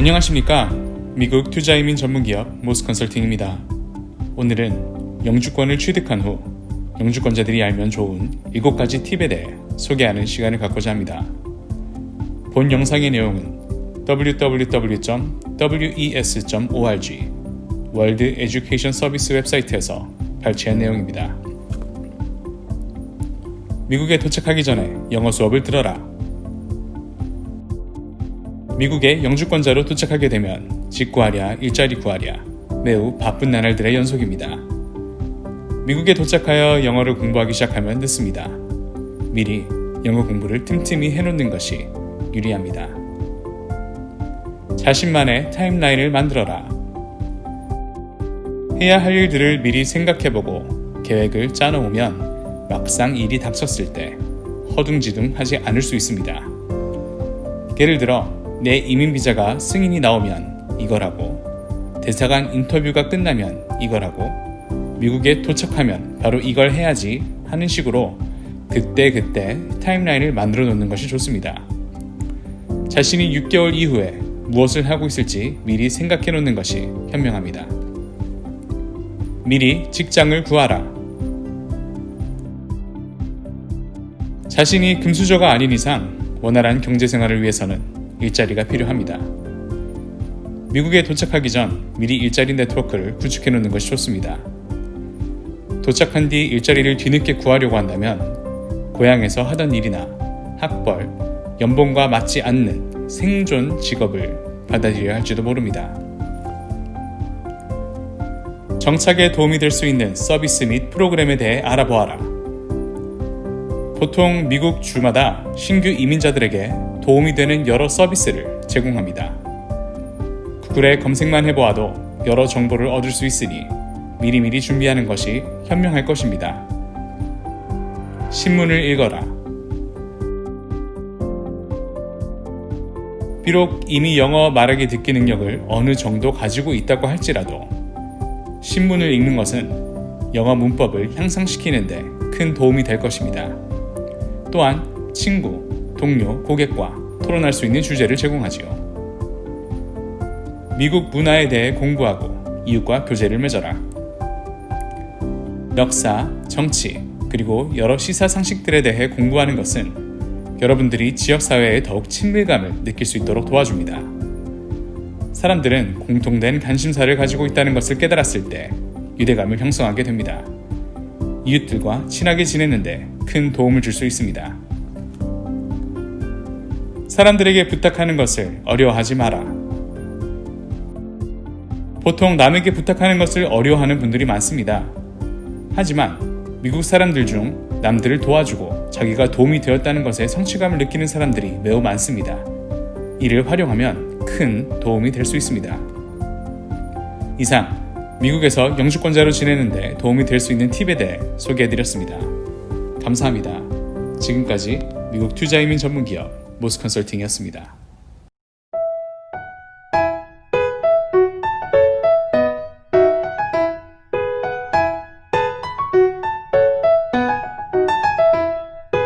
안녕하십니까. 미국 투자 이민 전문 기업 모스 컨설팅입니다. 오늘은 영주권을 취득한 후 영주권자들이 알면 좋은 7가지 팁에 대해 소개하는 시간을 갖고자 합니다. 본 영상의 내용은 www.wes.org 월드 에듀케이션 서비스 웹사이트에서 발췌한 내용입니다. 미국에 도착하기 전에 영어 수업을 들어라. 미국에 영주권자로 도착하게 되면 집 구하랴, 일자리 구하랴 매우 바쁜 나날들의 연속입니다. 미국에 도착하여 영어를 공부하기 시작하면 늦습니다. 미리 영어 공부를 틈틈이 해놓는 것이 유리합니다. 자신만의 타임라인을 만들어라. 해야 할 일들을 미리 생각해보고 계획을 짜놓으면 막상 일이 닥쳤을 때 허둥지둥 하지 않을 수 있습니다. 예를 들어 내 이민 비자가 승인이 나오면 이걸 하고 대사관 인터뷰가 끝나면 이걸 하고 미국에 도착하면 바로 이걸 해야지 하는 식으로 그때 그때 타임라인을 만들어 놓는 것이 좋습니다. 자신이 6개월 이후에 무엇을 하고 있을지 미리 생각해 놓는 것이 현명합니다. 미리 직장을 구하라. 자신이 금수저가 아닌 이상 원활한 경제 생활을 위해서는 일자리가 필요합니다. 미국에 도착하기 전 미리 일자리 네트워크를 구축해 놓는 것이 좋습니다. 도착한 뒤 일자리를 뒤늦게 구하려고 한다면 고향에서 하던 일이나 학벌, 연봉과 맞지 않는 생존 직업을 받아들여야 할지도 모릅니다. 정착에 도움이 될 수 있는 서비스 및 프로그램에 대해 알아보아라. 보통 미국 주마다 신규 이민자들에게 도움이 되는 여러 서비스를 제공합니다. 구글에 검색만 해보아도 여러 정보를 얻을 수 있으니 미리미리 준비하는 것이 현명할 것입니다. 신문을 읽어라. 비록 이미 영어 말하기 듣기 능력을 어느 정도 가지고 있다고 할지라도 신문을 읽는 것은 영어 문법을 향상시키는데 큰 도움이 될 것입니다. 또한 친구, 동료, 고객과 토론할 수 있는 주제를 제공하지요. 미국 문화에 대해 공부하고 이웃과 교제를 맺어라. 역사, 정치, 그리고 여러 시사 상식들에 대해 공부하는 것은 여러분들이 지역사회에 더욱 친밀감을 느낄 수 있도록 도와줍니다. 사람들은 공통된 관심사를 가지고 있다는 것을 깨달았을 때 유대감을 형성하게 됩니다. 이웃들과 친하게 지내는데 큰 도움을 줄 수 있습니다. 사람들에게 부탁하는 것을 어려워하지 마라. 보통 남에게 부탁하는 것을 어려워하는 분들이 많습니다. 하지만 미국 사람들 중 남들을 도와주고 자기가 도움이 되었다는 것에 성취감을 느끼는 사람들이 매우 많습니다. 이를 활용하면 큰 도움이 될 수 있습니다. 이상 미국에서 영주권자로 지내는데 도움이 될 수 있는 팁에 대해 소개해드렸습니다. 감사합니다. 지금까지 미국 투자이민 전문기업 모스 컨설팅이었습니다.